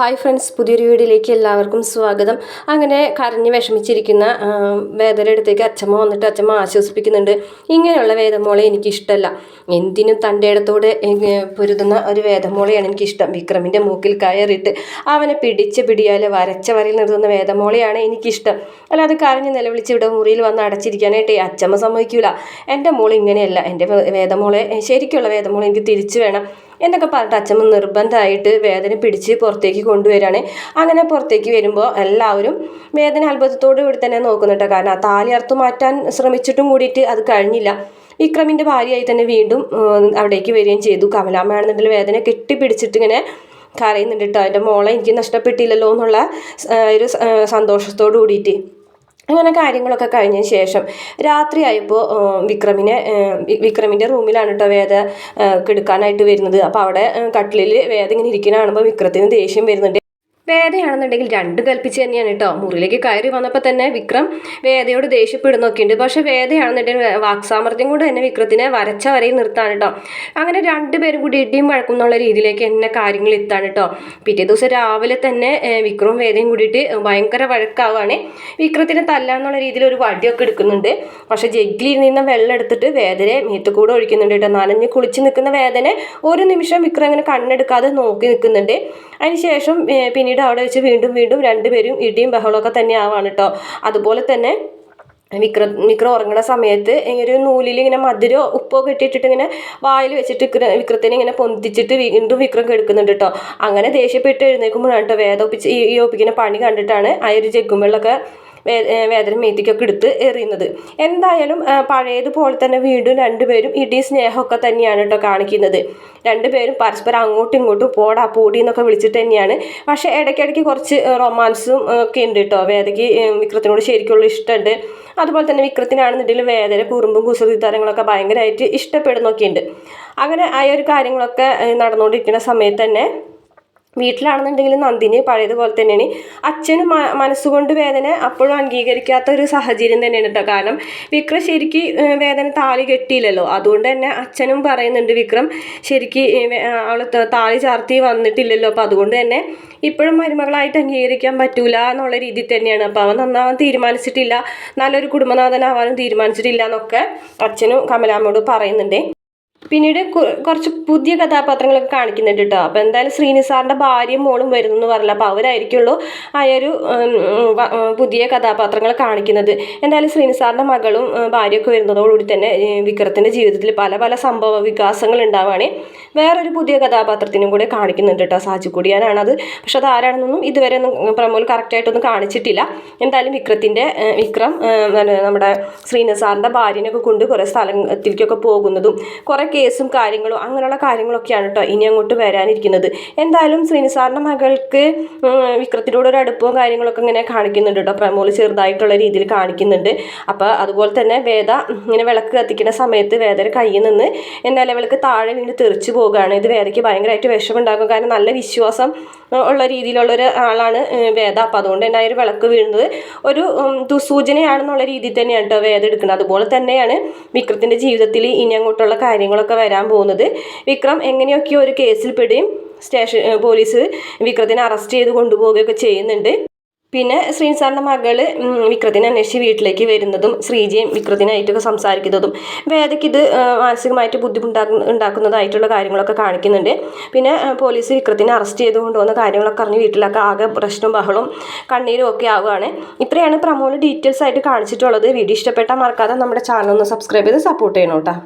Hi friends പുതിയൊരു വീഡിയോയിലേക്ക് എല്ലാവർക്കും സ്വാഗതം. അങ്ങനെ കരഞ്ഞ് വിഷമിച്ചിരിക്കുന്ന വേദയുടെ അടുത്തേക്ക് അച്ഛമ്മ വന്നിട്ട് അച്ഛമ്മ ആശ്വസിപ്പിക്കുന്നുണ്ട്. ഇങ്ങനെയുള്ള വേദമോളെ എനിക്കിഷ്ടമല്ല എന്തിനും തന്റെ ഇടത്തോട് പൊരുതുന്ന ഒരു വേദമോളെയാണ് എനിക്കിഷ്ടം. വിക്രമിന്റെ മൂക്കിൽ കയറിയിട്ട് അവനെ പിടിച്ച് പിടിയാൽ വരച്ച വരയിൽ നിർത്തുന്ന വേദമോളെയാണ് എനിക്കിഷ്ടം. അല്ലാതെ കരഞ്ഞ് നിലവിളിച്ച് ഇവിടെ മുറിയിൽ വന്ന് അടച്ചിരിക്കാനായിട്ട് അച്ഛമ്മ സമ്മതിക്കൂല. എന്റെ മോൾ ഇങ്ങനെയല്ല. എന്റെ വേദമോളെ ശരിക്കുള്ള വേദമോളെ എനിക്ക് തിരിച്ചു വേണം. എന്നൊക്കെ പറഞ്ഞിട്ട് അച്ഛമ്മ നിർബന്ധമായിട്ട് വേദന പിടിച്ച് പുറത്തേക്ക് കൊണ്ടുവരികയാണ്. അങ്ങനെ പുറത്തേക്ക് വരുമ്പോൾ എല്ലാവരും വേദന അത്ഭുതത്തോടു കൂടി തന്നെ നോക്കുന്നുണ്ട് കാരണം ആ താലി അറുത്തു മാറ്റാൻ ശ്രമിച്ചിട്ടും കൂടിയിട്ട് അത് കഴിഞ്ഞില്ല. വിക്രമിന്റെ ഭാര്യയായി തന്നെ വീണ്ടും അവിടേക്ക് വരികയും ചെയ്തു. കമലാമ്മയാണെന്നുണ്ടെങ്കിൽ വേദന കെട്ടിപ്പിടിച്ചിട്ട് ഇങ്ങനെ കരയുന്നുണ്ട് കേട്ടോ. എന്റെ മോളെ എനിക്ക് നഷ്ടപ്പെട്ടില്ലല്ലോ എന്നുള്ള ഒരു സന്തോഷത്തോടു കൂടിയിട്ട്. അങ്ങനെ കാര്യങ്ങളൊക്കെ കഴിഞ്ഞ ശേഷം രാത്രിയായപ്പോൾ വിക്രമിനെ വിക്രമിന്റെ റൂമിലാണ് കേട്ടോ വേദ കിടക്കാനായിട്ട് വരുന്നത്. അപ്പോൾ അവിടെ കട്ടിലിൽ വേദ ഇങ്ങനെ ഇരിക്കുന്ന കാണുമ്പോൾ വിക്രത്തിന് ദേഷ്യം വരുന്നുണ്ട്. വേദയാണെന്നുണ്ടെങ്കിൽ രണ്ട് കൽപ്പിച്ച് തന്നെയാണ് കേട്ടോ മുറിയിലേക്ക് കയറി വന്നപ്പോൾ തന്നെ വിക്രം വേദയോട് ദേഷ്യപ്പെടുന്നൊക്കെ ഉണ്ട് പക്ഷേ വേദയാണെന്നുണ്ടെങ്കിൽ വാക്സാമർഥ്യം കൊണ്ട് തന്നെ വിക്രത്തിനെ വരച്ച വരയിൽ നിർത്താണ് കേട്ടോ അങ്ങനെ രണ്ടുപേരും കൂടി ഇടിയും വഴക്കും എന്നുള്ള രീതിയിലേക്ക് എന്നെ കാര്യങ്ങൾ എത്താണ് കേട്ടോ പിറ്റേ ദിവസം രാവിലെ തന്നെ വിക്രവും വേദയും കൂടിയിട്ട് ഭയങ്കര വഴക്കാവാണ്. വിക്രത്തിനെ തല്ലാന്നുള്ള രീതിയിൽ ഒരു വടിയൊക്കെ എടുക്കുന്നുണ്ട്. പക്ഷേ ജഗ്ലിയിൽ നിന്ന് വെള്ളം എടുത്തിട്ട് വേദനെ മേത്തുകൂടെ ഒഴിക്കുന്നുണ്ട് കേട്ടോ നനഞ്ഞ് കുളിച്ച് നിൽക്കുന്ന വേദനെ ഒരു നിമിഷം വിക്രം അങ്ങനെ കണ്ണെടുക്കാതെ നോക്കി നിൽക്കുന്നുണ്ട്. അതിനുശേഷം ഏഹ്, പിന്നീട് അവിടെ വെച്ച് വീണ്ടും വീണ്ടും രണ്ടുപേരും ഇടിയും ബഹളമൊക്കെ തന്നെ ആവാണ് കേട്ടോ. അതുപോലെ തന്നെ വിക്ര വിക്രം ഉറങ്ങുന്ന സമയത്ത് ഇങ്ങനെ ഒരു നൂലിൽ ഇങ്ങനെ മധുരോ ഉപ്പോ കെട്ടിയിട്ടിട്ട് ഇങ്ങനെ വായിൽ വെച്ചിട്ട് വിക്ര വിക്രത്തിനെ ഇങ്ങനെ പൊന്തിച്ചിട്ട് വീണ്ടും വിക്രം കെടുക്കുന്നുണ്ട് കേട്ടോ. അങ്ങനെ ദേഷ്യപ്പെട്ട് എഴുന്നേൽക്കുമ്പോഴാണ് കേട്ടോ വേദ ഒപ്പിച്ച് ഈ ഒപ്പിക്കുന്ന പണി കണ്ടിട്ടാണ് ആ ഒരു ജഗ്ഗും വെള്ളമൊക്കെ വേ ഏഹ് വേദന മേത്തിക്കൊക്കെ എടുത്ത് എറിയുന്നത്. എന്തായാലും പഴയതുപോലെ തന്നെ വീണ്ടും രണ്ടുപേരും ഇടി സ്നേഹമൊക്കെ തന്നെയാണ് കേട്ടോ കാണിക്കുന്നത്. രണ്ടുപേരും പരസ്പരം അങ്ങോട്ടും ഇങ്ങോട്ടും പോടാ പൂടി എന്നൊക്കെ വിളിച്ചിട്ട് തന്നെയാണ്. പക്ഷേ ഇടയ്ക്കിടയ്ക്ക് കുറച്ച് റൊമാൻസും ഒക്കെ ഉണ്ട് കേട്ടോ വേദയ്ക്ക് വിക്രത്തിനോട് ശരിക്കുള്ള ഇഷ്ടമുണ്ട് അതുപോലെ തന്നെ വിക്രത്തിനാണെന്നുണ്ടെങ്കിൽ വേദന കുറുമ്പും കുസൃതി താരങ്ങളൊക്കെ ഭയങ്കരമായിട്ട് ഇഷ്ടപ്പെടുന്നൊക്കെ ഉണ്ട് അങ്ങനെ ആ ഒരു കാര്യങ്ങളൊക്കെ നടന്നുകൊണ്ടിരിക്കുന്ന സമയത്ത് തന്നെ വീട്ടിലാണെന്നുണ്ടെങ്കിൽ നന്ദിനി പഴയതുപോലെ തന്നെയാണ്. അച്ഛനും മനസ്സുകൊണ്ട് വേദന അപ്പോഴും അംഗീകരിക്കാത്ത ഒരു സാഹചര്യം തന്നെയാണ് കേട്ടോ കാരണം വിക്രം ശരിക്ക് വേദന താളി കെട്ടിയില്ലല്ലോ. അതുകൊണ്ട് തന്നെ അച്ഛനും പറയുന്നുണ്ട് വിക്രം ശരിക്ക് അവൾ താളി ചാർത്തി വന്നിട്ടില്ലല്ലോ. അപ്പോൾ അതുകൊണ്ട് തന്നെ ഇപ്പോഴും മരുമകളായിട്ട് അംഗീകരിക്കാൻ പറ്റൂല എന്നുള്ള രീതിയിൽ തന്നെയാണ്. അപ്പോൾ അവൻ നന്നാവാൻ തീരുമാനിച്ചിട്ടില്ല. നല്ലൊരു കുടുംബനാഥനാവാനും തീരുമാനിച്ചിട്ടില്ല എന്നൊക്കെ അച്ഛനും കമലാമ്മയോട് പറയുന്നുണ്ട്. പിന്നീട് കുറച്ച് പുതിയ കഥാപാത്രങ്ങളൊക്കെ കാണിക്കുന്നുണ്ട് കേട്ടോ അപ്പോൾ എന്തായാലും ശ്രീനിസാറിന്റെ ഭാര്യയും മോളും വരുന്നു എന്ന് പറഞ്ഞില്ല? അപ്പോൾ അവരായിരിക്കുള്ളൂ ആ ഒരു പുതിയ കഥാപാത്രങ്ങൾ കാണിക്കുന്നത്. എന്തായാലും ശ്രീനിസാറിന്റെ മകളും ഭാര്യയൊക്കെ വരുന്നതോടുകൂടി തന്നെ വിക്രത്തിന്റെ ജീവിതത്തിൽ പല പല സംഭവ വികാസങ്ങൾ ഉണ്ടാവുകയാണ് വേറൊരു പുതിയ കഥാപാത്രത്തിനും കൂടെ കാണിക്കുന്നുണ്ട് കേട്ടോ സാജു കുടിയാനാണത് പക്ഷെ അത് ആരാണെന്നൊന്നും ഇതുവരെ ഒന്നും പ്രമോൽ കറക്റ്റായിട്ടൊന്നും കാണിച്ചിട്ടില്ല. എന്തായാലും വിക്രത്തിന്റെ വിക്രം നമ്മുടെ ശ്രീനിസാറിന്റെ ഭാര്യനെയൊക്കെ കൊണ്ട് കുറേ സ്ഥലത്തിലേക്കൊക്കെ പോകുന്നതും കുറേ കേസും കാര്യങ്ങളും അങ്ങനെയുള്ള കാര്യങ്ങളൊക്കെയാണ് കേട്ടോ ഇനി അങ്ങോട്ട് വരാനിരിക്കുന്നത്. എന്തായാലും ശ്രീനിസാറിന്റെ മകൾക്ക് വിക്രത്തിനോട് ഒരു അടുപ്പവും കാര്യങ്ങളൊക്കെ ഇങ്ങനെ കാണിക്കുന്നുണ്ട് കേട്ടോ പ്രമോൾ ചെറുതായിട്ടുള്ള രീതിയിൽ കാണിക്കുന്നുണ്ട്. അപ്പോൾ അതുപോലെ തന്നെ വേദ ഇങ്ങനെ വിളക്ക് കത്തിക്കുന്ന സമയത്ത് വേദയുടെ കയ്യിൽ നിന്ന് നിലവിളക്ക് താഴെ വീണ് തെറിച്ചു പോകുകയാണ് ഇത് വേദയ്ക്ക് ഭയങ്കരമായിട്ട് വിഷമുണ്ടാക്കും കാരണം നല്ല വിശ്വാസം ഉള്ള രീതിയിലുള്ള ഒരു ആളാണ് വേദ. അപ്പോൾ അതുകൊണ്ട് തന്നെ ഒരു വിളക്ക് വീഴുന്നത് ഒരു ദുസൂചനയാണെന്നുള്ള രീതിയിൽ തന്നെയാണ് കേട്ടോ വേദ എടുക്കുന്നത്. അതുപോലെ തന്നെയാണ് വിക്രത്തിന്റെ ജീവിതത്തിൽ ഇനി അങ്ങോട്ടുള്ള കാര്യങ്ങളൊക്കെ വരാൻ പോകുന്നത്. വിക്രം എങ്ങനെയൊക്കെയോ ഒരു കേസിൽ പെടുകയും സ്റ്റേഷൻ പോലീസ് വിക്രത്തിനെ അറസ്റ്റ് ചെയ്ത് കൊണ്ടുപോവുകയൊക്കെ ചെയ്യുന്നുണ്ട്. പിന്നെ ശ്രീസാറിന്റെ മകൾ വിക്രത്തിനെ അന്വേഷിച്ച് വീട്ടിലേക്ക് വരുന്നതും ശ്രീജയും വിക്രത്തിനായിട്ടൊക്കെ സംസാരിക്കുന്നതും വേദയ്ക്ക് ഇത് മാനസികമായിട്ട് ബുദ്ധിമുട്ടാക്കുന്ന ഉണ്ടാക്കുന്നതായിട്ടുള്ള കാര്യങ്ങളൊക്കെ കാണിക്കുന്നുണ്ട്. പിന്നെ പോലീസ് വിക്രത്തിനെ അറസ്റ്റ് ചെയ്ത് കൊണ്ടുവന്ന കാര്യങ്ങളൊക്കെ അറിഞ്ഞ് വീട്ടിലൊക്കെ ആകെ പ്രശ്നവും ബഹളവും കണ്ണീരും ഒക്കെ ആവുകയാണ്. ഇത്രയാണ് പ്രമോൾ ഡീറ്റെയിൽസ് ആയിട്ട് കാണിച്ചിട്ടുള്ളത്. വീഡിയോ ഇഷ്ടപ്പെട്ടാൽ മറക്കാതെ നമ്മുടെ ചാനൽ ഒന്ന് സബ്സ്ക്രൈബ് ചെയ്ത് സപ്പോർട്ട് ചെയ്യണം കേട്ടോ.